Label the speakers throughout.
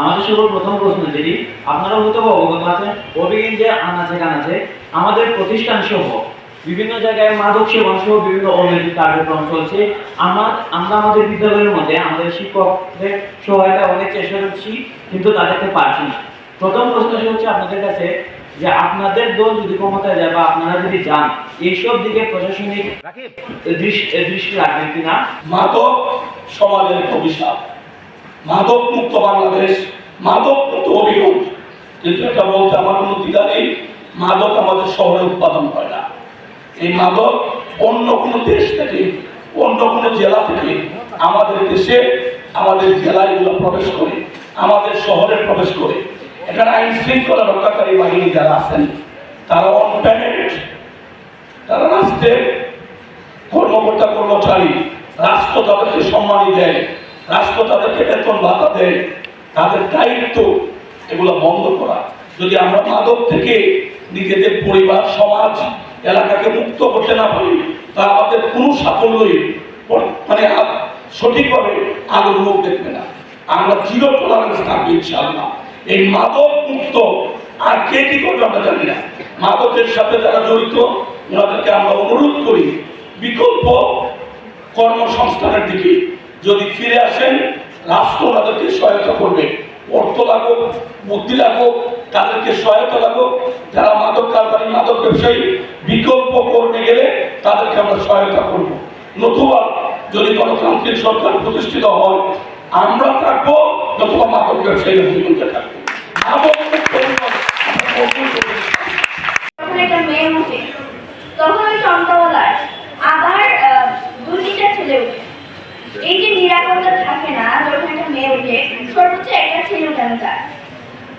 Speaker 1: আমাদের সর্বপ্রথম প্রশ্ন যেটি আপনারা হয়তো অবগত আছেন অভিজ্ঞান যে আনাচে কানাচে আমাদের প্রতিষ্ঠান সহ বিভিন্ন জায়গায় মাদক সেবন সহ বিভিন্ন অনৈতিক কার্যক্রম চলছে। আমরা আমরা আমাদের বিদ্যালয়ের মধ্যে আমাদের শিক্ষকদের সহায়তা অনেক চেষ্টা করছি কিন্তু তাদেরকে পারছি না। প্রথম প্রশ্নটি হচ্ছে আপনাদের কাছে যে আপনাদের দল যদি ক্ষমতায় যায় বা আপনারা যদি যান এইসব দিকে প্রশাসনিক দৃষ্টি দৃষ্টি রাখবেন কিনা?
Speaker 2: মাদক সমাজের অভিশাপ। মাদক মুক্ত বাংলাদেশ মাদক মুক্ত অভিযোগ কিন্তু এটা বলতে আমার কোনো দ্বিধা নেই, মাদক আমাদের শহরে উৎপাদন হয় না। এই মাদক অন্য কোনো দেশ থেকে, অন্য কোনো জেলা থেকে আমাদের দেশে, আমাদের জেলায় এগুলো প্রবেশ করে, আমাদের শহরে প্রবেশ করে। এখানে আইন শৃঙ্খলা রক্ষাকারী বাহিনী যারা আছেন, তারা অন পেমেন্ট তারা রাষ্ট্রের কর্মকর্তা কর্মচারী, রাষ্ট্র তাদেরকে সম্মানী দেয়। রাষ্ট্র তাদেরকে বেতন ভাতা দেয় তাদের দায়িত্ব এগুলো বন্ধ করা। যদি আমরা মাদক থেকে নিজেদের পরিবার, সমাজ, এলাকাকে মুক্ত করতে না পারি, তা আমাদের কোনো সাফল্যই মানে সঠিকভাবে আলোর মুখ দেখবে না। আমরা জিরো টলারেন্স থাকবে ইনশাআল্লাহ। এই মাদক মুক্ত আর কে কি করবে আমরা জানি না। মাদকের সাথে যারা জড়িত, ওনাদেরকে আমরা অনুরোধ করি, বিকল্প কর্মসংস্থানের দিকে যদি ফিরে আসেন, রাষ্ট্র তাদেরকে সহায়তা করবে। অর্থ লাগুক, বুদ্ধি লাগুক, তাদেরকে সহায়তা লাগুক। যারা মাদক কারবারি, মাদক ব্যবসায়ী, বিকল্প করতে গেলে তাদেরকে আমরা সহায়তা করব। নতুবা যদি গণতান্ত্রিক সরকার প্রতিষ্ঠিত হয়, আমরা থাকব, নতুবা মাদক ব্যবসায়ীরা জীবনকে থাকব?
Speaker 3: তখন ওই আবার ছেলে উঠে। এই যে নিরাপত্তা থাকে না, যখন একটা মেয়ে উঠে সর্বোচ্চ একটা ছেলে উঠানো যায়।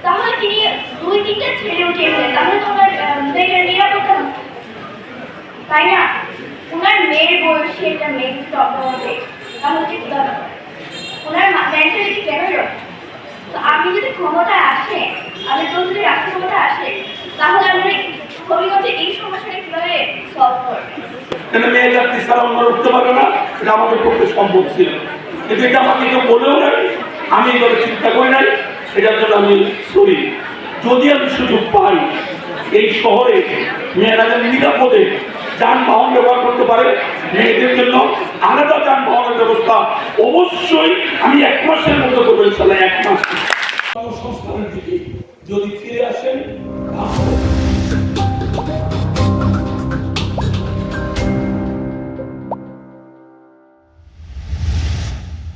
Speaker 3: তাহলে তিনি দুই তিনটা ছেলে উঠে গেলে তাহলে তোমার মেয়েটার নিরাপত্তা তাই না? ওনার মেয়ের বয়সে একটা মেয়ে যদি তখন হবে, তাহলে কি কোথাও ওনার মেন্টালিটি কেন? তো আপনি যদি ক্ষমতা আসে আমাদের কেউ যদি রাষ্ট্র ক্ষমতা আসে, তাহলে আমরা হবিগঞ্জে এই সমস্যাটা কীভাবে সলভ করবেন?
Speaker 2: কেন মেয়ে যাত্রী ছাড়া অন্যরা উঠতে পারবে না? এটা আমাদের পক্ষে সম্ভব ছিল কিন্তু এটা আমাকে কেউ বলেও নাই, আমি এগুলো চিন্তা করি নাই, এটার জন্য আমি সরি। যদি আমি সুযোগ পাই, এই শহরে মেয়েরা যেন নিরাপদে যানবাহন ব্যবহার করতে পারে, মেয়েদের জন্য আলাদা যানবাহনের ব্যবস্থা, অবশ্যই আমি এক মাসের মধ্যে করব, ইনশাল্লাহ এক মাস। সংস্থানের দিকে যদি ফিরে আসেন